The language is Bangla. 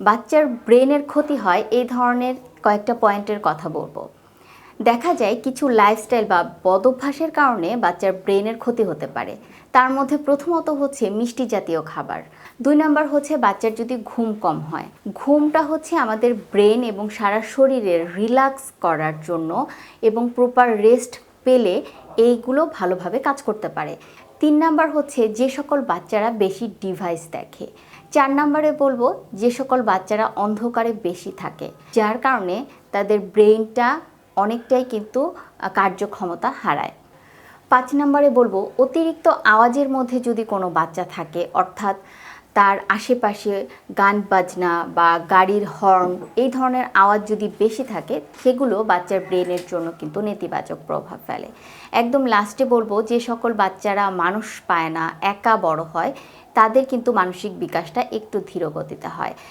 বাচ্চার ব্রেনের ক্ষতি হয়, এই ধরনের কয়েকটা পয়েন্টের কথা বলব। দেখা যায় কিছু লাইফস্টাইল বা বদভ্যাসের কারণে বাচ্চার ব্রেনের ক্ষতি হতে পারে। তার মধ্যে প্রথমত হচ্ছে মিষ্টি জাতীয় খাবার। দুই নম্বর হচ্ছে বাচ্চার যদি ঘুম কম হয়। ঘুমটা হচ্ছে আমাদের ব্রেন এবং সারা শরীরের রিল্যাক্স করার জন্য এবং প্রপার রেস্ট পেলে এইগুলো ভালোভাবে কাজ করতে পারে। তিন নাম্বার হচ্ছে যে সকল বাচ্চারা বেশি ডিভাইস দেখে। চার নাম্বারে বলব যে সকল বাচ্চারা অন্ধকারে বেশি থাকে, যার কারণে তাদের ব্রেইনটা অনেকটাই কিন্তু কার্যক্ষমতা হারায়। পাঁচ নম্বরে বলব অতিরিক্ত আওয়াজের মধ্যে যদি কোনো বাচ্চা থাকে, অর্থাৎ তার আশেপাশে গান বাজনা বা গাড়ির হর্ন এই ধরনের আওয়াজ যদি বেশি থাকে, সেগুলো বাচ্চার ব্রেনের জন্য কিন্তু নেতিবাচক প্রভাব ফেলে। একদম লাস্টে বলব যে সকল বাচ্চারা মানুষ পায় না, একা বড় হয়, তাদের কিন্তু মানসিক বিকাশটা একটু ধীরগতিতে হয়।